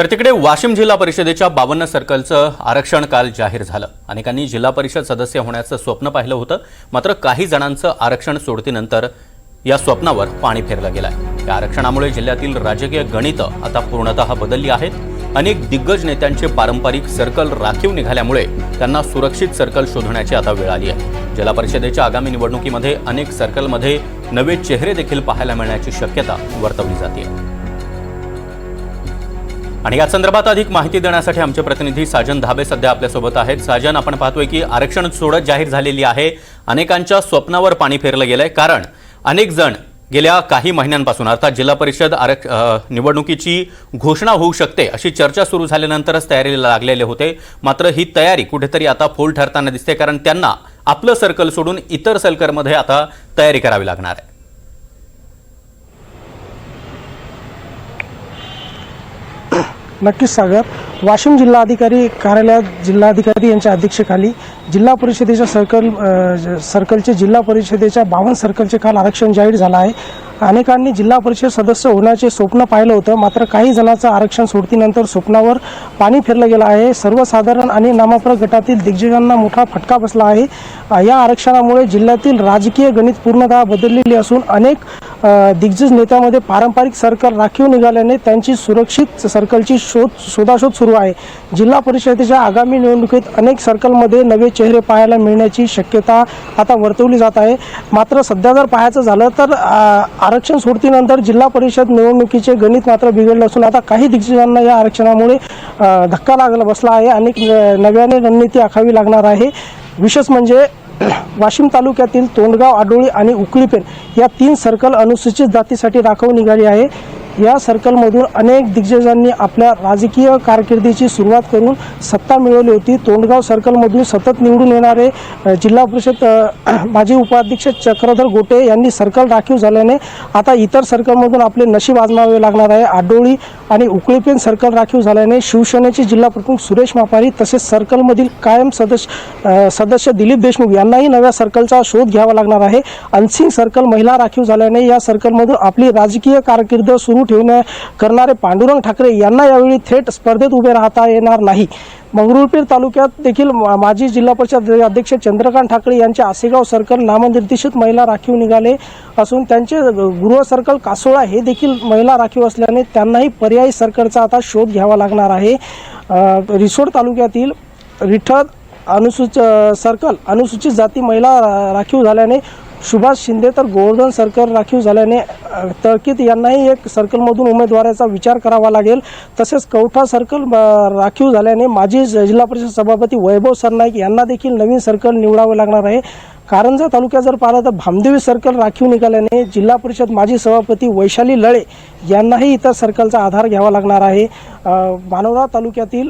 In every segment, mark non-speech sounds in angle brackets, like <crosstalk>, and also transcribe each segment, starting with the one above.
तर तिकडे वाशिम जिल्हा परिषदेच्या बावन्न सर्कलचं आरक्षण काल जाहीर झालं. अनेकांनी जिल्हा परिषद सदस्य होण्याचं स्वप्न पाहिलं होतं. मात्र काही जणांचं आरक्षण सोडतीनंतर या स्वप्नावर पाणी फेरलं गेलंय. या आरक्षणामुळे जिल्ह्यातील राजकीय गणितं आता पूर्णतः बदलली आहेत. अनेक दिग्गज नेत्यांचे पारंपरिक सर्कल राखीव निघाल्यामुळे त्यांना सुरक्षित सर्कल शोधण्याची आता वेळ आली आहे. जिल्हा परिषदेच्या आगामी निवडणुकीमध्ये अनेक सर्कलमध्ये नवे चेहरे देखील पाहायला मिळण्याची शक्यता वर्तवली जाते आणि या संदर्भात अधिक माहिती देण्यासाठी आमचे प्रतिनिधी साजन धाबे सध्या आपल्यासोबत आहेत. साजन आपण पाहतोय की आरक्षण सोडत जाहीर झालेली आहे. अनेकांच्या स्वप्नावर पाणी फेरलं गेलंय. कारण अनेक जण गेल्या काही महिन्यांपासून अर्थात जिल्हा परिषद आरक्ष निवडणुकीची घोषणा होऊ शकते अशी चर्चा सुरू झाल्यानंतरच तयारीला लागलेले होते. मात्र ही तयारी कुठेतरी आता फोल ठरताना दिसते कारण त्यांना आपलं सर्कल सोडून इतर सर्कलमध्ये आता तयारी करावी लागणार आहे. नक्कीच सागर. वाशिम जिल्हाधिकारी कार्यालयात जिल्हाधिकारी यांच्या अध्यक्षतेखाली जिल्हा परिषदेच्या सर्कल सर्कलचे जिल्हा परिषदेच्या बावन्न सर्कलचे काल आरक्षण जाहीर झालं आहे. अनेकांनी जिल्हा परिषद सदस्य होण्याचे स्वप्न पाहिलं होतं मात्र काही जणांचं आरक्षण सोडतीनंतर स्वप्नावर पाणी फिरलं गेलं आहे. सर्वसाधारण आणि नामाप्र गटातील दिग्गजांना मोठा फटका बसला आहे. या आरक्षणामुळे जिल्ह्यातील राजकीय गणित पूर्णतः बदललेली असून अनेक दिग्गज नेत्यामध्ये पारंपरिक सर्कल राखीव निघाल्याने त्यांची सुरक्षित सर्कलची शोध शोधाशोध सुरू आहे. जिल्हा परिषदेच्या आगामी निवडणुकीत अनेक सर्कलमध्ये नवे चेहरे पाहायला मिळण्याची शक्यता आता वर्तवली जात आहे. मात्र सध्या जर पाहायचं झालं तर आरक्षण सोडतीनंतर जिल्हा परिषद निवडणुकीचे गणित मात्र बिघडलं असून आता काही दिग्गजांना या आरक्षणामुळे धक्का लागला बसला आहे. आणि न- नव्याने रणनीती आखावी लागणार आहे. विशेष म्हणजे वाशिम तालुक्यातील तोंडगाव आडोळी आणि उकळीपेन या तीन सर्कल अनुसूचित जातीसाठी राखव निघाली आहे. या सर्कलमधून अनेक दिग्गजांनी आपल्या राजकीय कारकिर्दीची सुरुवात करून सत्ता मिळवली होती. तोंडगाव सर्कलमधून सतत निवडून येणारे जिल्हा परिषद <clears throat> माजी उपाध्यक्ष चक्रधर गोटे यांनी सर्कल राखीव झाल्याने आता इतर सर्कलमधून आपले नशीब आजमावे लागणार आहे. आडोळी आणि उकळीपेन सर्कल राखीव झाल्याने शिवसेनेचे जिल्हा प्रमुख सुरेश मापारी तसेच सर्कलमधील कायम सदस्य सदस्य दिलीप देशमुख यांनाही नव्या सर्कलचा शोध घ्यावा लागणार आहे. अनसिंग सर्कल महिला राखीव झाल्याने या सर्कलमधून आपली राजकीय कारकीर्द सुरू ठेवण्या करणारे पांडुरंग ठाकरे यांना यावेळी थेट स्पर्धेत उभे राहता येणार नाही. मंगरुळपीर तालुक्यात देखील मा- माजी जिल्हा परिषद अध्यक्ष चंद्रकांत ठाकरे यांचे आसेगाव सर्कल नामनिर्देशित महिला राखीव निघाले असून त्यांचे गृह सर्कल कासोळा हे देखील महिला राखीव असल्याने त्यांनाही पर्यायी सर्कलचा आता शोध घ्यावा लागणार आहे. रिसोड तालुक्यातील रिठद अनुसूच सर्कल अनुसूचित जाती महिला रा- राखीव झाल्याने सुभाष शिंदे तर गोवर्धन सर्कल राखीव झाल्याने तळकीत यांनाही एक सर्कलमधून उमेदवाराचा विचार करावा लागेल. तसेच कवठा सर्कल राखीव झाल्याने माजी जिल्हा परिषद सभापती वैभव सरनाईक यांना देखील नवीन सर्कल निवडावे लागणार आहे. कारंजा तालुक्यात जर पाहिलं तर भामदेवी सर्कल राखीव निघाल्याने जिल्हा परिषद माजी सभापती वैशाली लळे यांनाही इतर सर्कलचा आधार घ्यावा लागणार आहे. अ, तालुक्यातील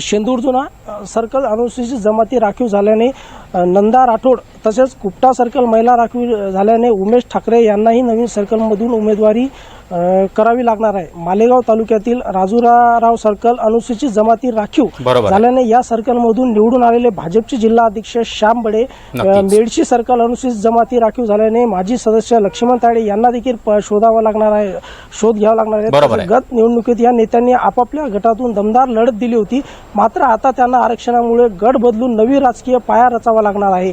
शेंदूर जुना सर्कल अनुसूचित जमाती राखीव झाल्याने नंदा राठोड तसेच कुपटा सर्कल महिला राखीव झाल्याने उमेश ठाकरे यांनाही नवीन सर्कलमधून उमेदवारी करावी लागणार आहे. मालेगाव तालुक्यातील राजुराराव सर्कल अनुसूचित जमाती राखीव. झाल्याने या सर्कलमधून निवडून आलेले भाजपचे जिल्हा अध्यक्ष श्याम बडे. मेडशी सर्कल अनुसूचित जमाती राखीव झाल्याने माजी सदस्य लक्ष्मण ताडे यांना देखील शोधावा लागणार आहे शोध घ्यावा लागणार आहे. गत निवडणुकीत या नेत्यांनी आपापल्या गटातून दमदार लढत दिली होती. मात्र आता त्यांना आरक्षणामुळे गट बदलून नवी राजकीय पाया रचावा लागणार आहे.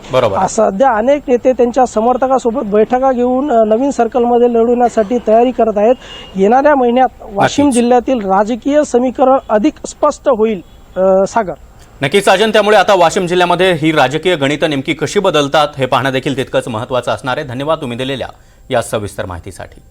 सध्या अनेक नेते त्यांच्या समर्थकासोबत बैठका घेऊन नवीन सर्कलमध्ये लढवण्यासाठी तयारी करत आहेत. येणाऱ्या महिन्यात वाशिम. जिल्ह्यातील राजकीय समीकरण अधिक स्पष्ट होईल सागर. नक्कीच साजन त्यामुळे आता वाशिम जिल्ह्यामध्ये ही राजकीय गणितं नेमकी कशी बदलतात हे पाहणं देखील तितकंच महत्त्वाचं असणार आहे. धन्यवाद तुम्ही दिलेल्या या सविस्तर माहितीसाठी.